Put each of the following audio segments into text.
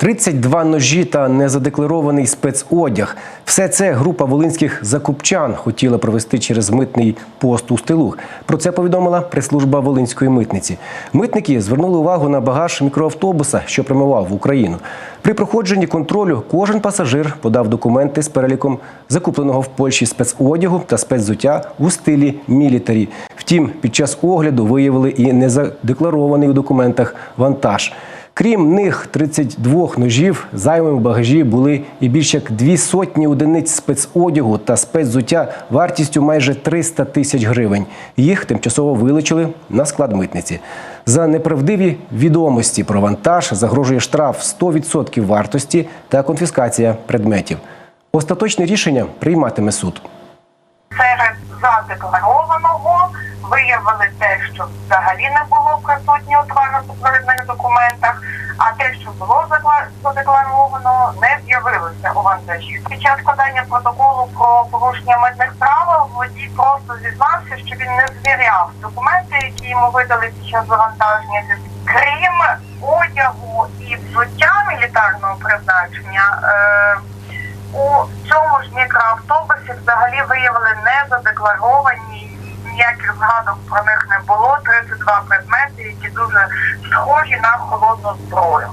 32 ножі та незадекларований спецодяг. Все це група волинських закупчан хотіла провести через митний пост у Стилух. Про це повідомила прес-служба Волинської митниці. Митники звернули увагу на багаж мікроавтобуса, що прямував в Україну. При проходженні контролю кожен пасажир подав документи з переліком закупленого в Польщі спецодягу та спецзуття у стилі мілітарі. Втім, під час огляду виявили і незадекларований у документах вантаж. Крім них 32 ножів, зайвими в багажі були і більш як дві сотні одиниць спецодягу та спецзуття вартістю майже 300 тисяч гривень. Їх тимчасово вилучили на склад митниці. За неправдиві відомості про вантаж загрожує штраф 100% вартості та конфіскація предметів. Остаточне рішення прийматиме суд. серед задекларованого виявили те, що взагалі не було документах, а те, що було задекларовано, не з'явилося у вантажі. Під час складання протоколу про порушення митних правил водій просто зізнався, що він не звіряв документи, які йому видали під час завантаження. Крім одягу і взуття мілітарного призначення. Е- у цьому ж мікроавтобусі взагалі виявили незадекларовані, ніяких згадок про них не було. 32 предмети, які дуже схожі на холодну зброю.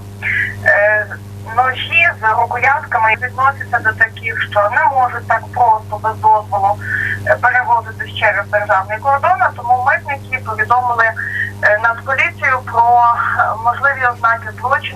Е, ножі з рукоятками відносяться до таких, що не можуть так просто без дозволу е, перевозитись через державний кордон, тому митники повідомили е, Нацполіцію про можливі ознаки злочину.